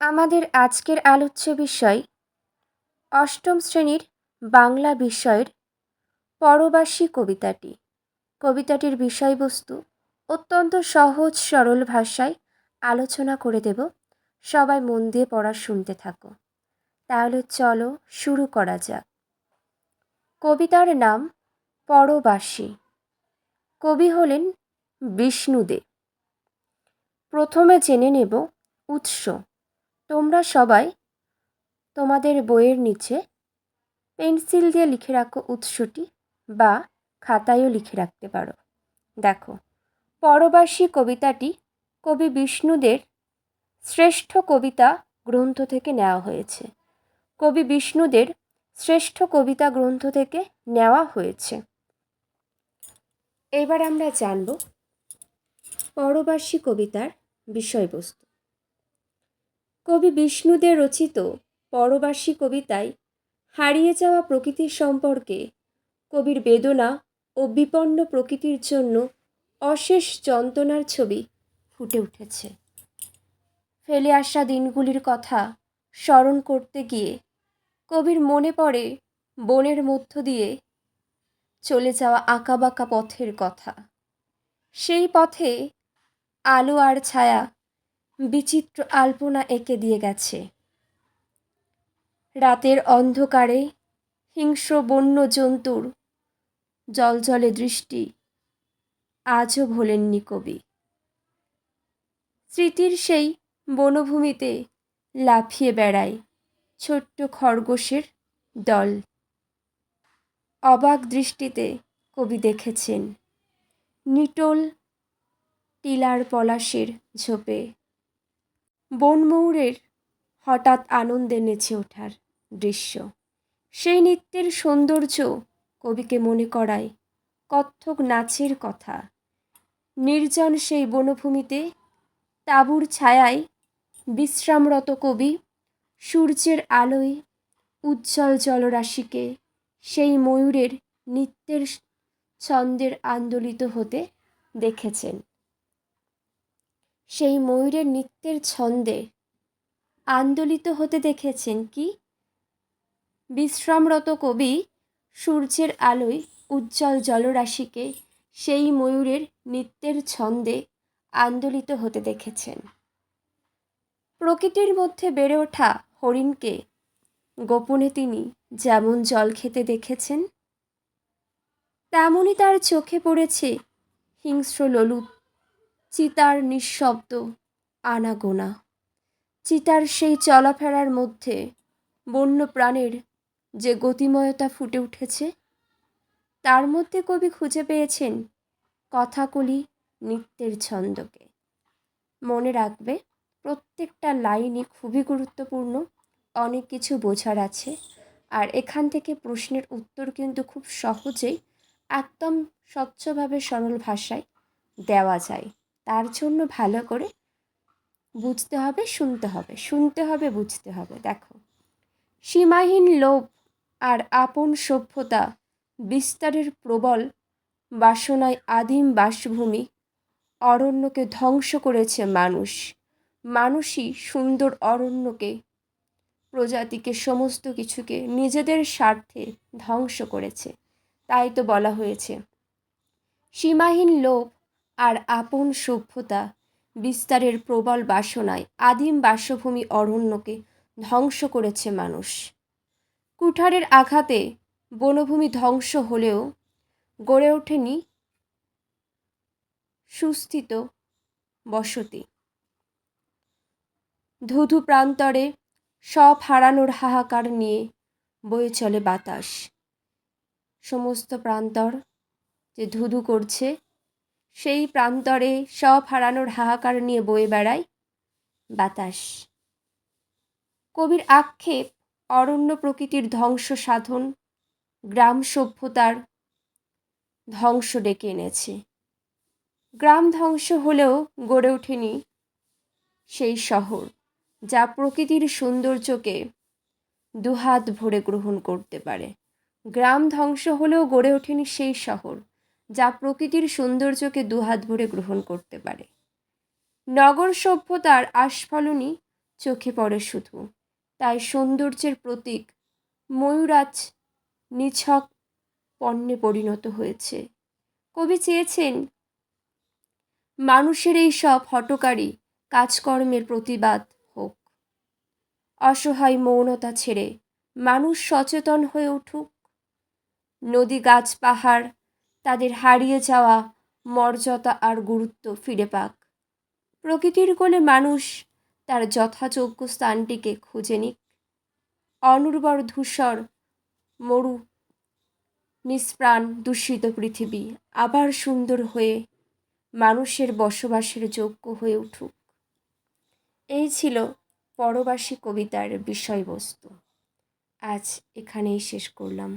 আমাদের আজকের আলোচ্য বিষয় অষ্টম শ্রেণির বাংলা বিষয়ের পরবাসী কবিতাটি। কবিতাটির বিষয়বস্তু অত্যন্ত সহজ, সরল ভাষায় আলোচনা করে দেব। সবাই মন দিয়ে পড়া শুনতে থাকো। তাহলে চলো শুরু করা যাক। কবিতার নাম পরবাসী। কবি হলেন বিষ্ণুদেব। প্রথমে জেনে নেব উৎস। তোমরা সবাই তোমাদের বইয়ের নিচে পেন্সিল দিয়ে লিখে রাখো উৎসটি বা খাতায়ও লিখে রাখতে পারো। দেখো, পরবাসী কবিতাটি কবি বিষ্ণুদের শ্রেষ্ঠ কবিতা গ্রন্থ থেকে নেওয়া হয়েছে। কবি বিষ্ণুদের শ্রেষ্ঠ কবিতা গ্রন্থ থেকে নেওয়া হয়েছে। এবার আমরা জানব পরবাসী কবিতার বিষয়বস্তু। কবি বিষ্ণুদের রচিত পরবাসী কবিতায় হারিয়ে যাওয়া প্রকৃতির সম্পর্কে, কবির বেদনা ও বিপন্ন প্রকৃতির জন্য অশেষ যন্ত্রণার ছবি ফুটে উঠেছে। ফেলে আসা দিনগুলির কথা স্মরণ করতে গিয়ে কবির মনে পড়ে বনের মধ্য দিয়ে চলে যাওয়া আঁকাবাঁকা পথের কথা। সেই পথে আলো আর ছায়া বিচিত্র আলপনা এঁকে দিয়ে গেছে। রাতের অন্ধকারে হিংস্র বন্য জন্তুর জলজলে দৃষ্টি আজও ভোলেননি কবি। স্মৃতির সেই বনভূমিতে লাফিয়ে বেড়ায় ছোট্ট খরগোশের দল। অবাক দৃষ্টিতে কবি দেখেছেন, নিটোল টিলার পলাশের ঝোপে। বনময়ূরের হঠাৎ আনন্দে নেচে ওঠার দৃশ্য। সেই নৃত্যের সৌন্দর্য কবিকে মনে করায় কত্থক নাচের কথা। নির্জন সেই বনভূমিতে তাঁবুর ছায়ায় বিশ্রামরত কবি সূর্যের আলোয় উজ্জ্বল জলরাশিকে সেই ময়ূরের নৃত্যের ছন্দের আন্দোলিত হতে দেখেছেন। সেই ময়ূরের নৃত্যের ছন্দে আন্দোলিত হতে দেখেছেন কি? বিশ্রামরত কবি সূর্যের আলোয় উজ্জ্বল জলরাশিকে সেই ময়ূরের নৃত্যের ছন্দে আন্দোলিত হতে দেখেছেন। প্রকৃতির মধ্যে বেড়ে ওঠা হরিণকে গোপনে তিনি যেমন জল খেতে দেখেছেন তেমনই তার চোখে পড়েছে হিংস্র ললুত চিতার নিঃশব্দ আনাগোনা। চিতার সেই চলাফেরার মধ্যে বন্য প্রাণের যে গতিময়তা ফুটে উঠেছে, তার মধ্যে কবি খুঁজে পেয়েছেন কথাকলি নৃত্যের ছন্দকে। মনে রাখবে, প্রত্যেকটা লাইনই খুবই গুরুত্বপূর্ণ, অনেক কিছু বোঝার আছে, আর এখান থেকে প্রশ্নের উত্তর কিন্তু খুব সহজেই, একদম স্বচ্ছভাবে সরল ভাষায় দেওয়া যায়। তার জন্য ভালো করে বুঝতে হবে, শুনতে হবে। শুনতে হবে, বুঝতে হবে। দেখো, সীমাহীন লোভ আর আপন সভ্যতা বিস্তারের প্রবল বাসনায় আদিম বাসভূমি অরণ্যকে ধ্বংস করেছে মানুষ। মানুষই সুন্দর অরণ্যকে, প্রজাতিকে, সমস্ত কিছুকে নিজেদের স্বার্থে ধ্বংস করেছে। তাই তো বলা হয়েছে। সীমাহীন লোভ আর আপন সভ্যতা বিস্তারের প্রবল বাসনায় আদিম বাসভূমি অরণ্যকে ধ্বংস করেছে মানুষ। কুঠারের আঘাতে বনভূমি ধ্বংস হলেও গড়ে ওঠেনি সুস্থিত বসতি। ধুধু প্রান্তরে সব হারানোর হাহাকার নিয়ে বয়ে চলে বাতাস। সমস্ত প্রান্তর যে ধুধু করছে সেই প্রান্তরে সব হারানোর হাহাকার নিয়ে বয়ে বেড়ায় বাতাস। কবির আক্ষেপ, অরণ্য প্রকৃতির ধ্বংস সাধন, গ্রাম সভ্যতার ধ্বংস ডেকে এনেছে। গ্রাম ধ্বংস হলেও গড়ে ওঠেনি সেই শহর, যা প্রকৃতির সৌন্দর্যকে দুহাত ভরে গ্রহণ করতে পারে। গ্রাম ধ্বংস হলেও গড়ে ওঠেনি সেই শহর যা প্রকৃতির সৌন্দর্যকে দুহাত ভরে গ্রহণ করতে পারে। নগর সভ্যতার আস্ফলনই চোখে পড়ে শুধু। তাই সৌন্দর্যের প্রতীক ময়ূরাজ নিছক পণ্যে পরিণত হয়েছে। কবি চেয়েছেন, মানুষের এই সব হটকারী কাজকর্মের প্রতিবাদ হোক। অসহায় মৌনতা ছেড়ে মানুষ সচেতন হয়ে উঠুক। নদী, গাছ, পাহাড় তাদের হারিয়ে যাওয়া মর্যাদা আর গুরুত্ব ফিরে পাক। প্রকৃতির কোণে মানুষ তার যথাযোগ্য স্থানটিকে খুঁজে নিক। অনুর্বর ধূসর, মরু, নিষ্প্রাণ, দূষিত পৃথিবী আবার সুন্দর হয়ে মানুষের বসবাসের যোগ্য হয়ে উঠুক। এই ছিল পরবাসী কবিতার বিষয়বস্তু। আজ এখানেই শেষ করলাম।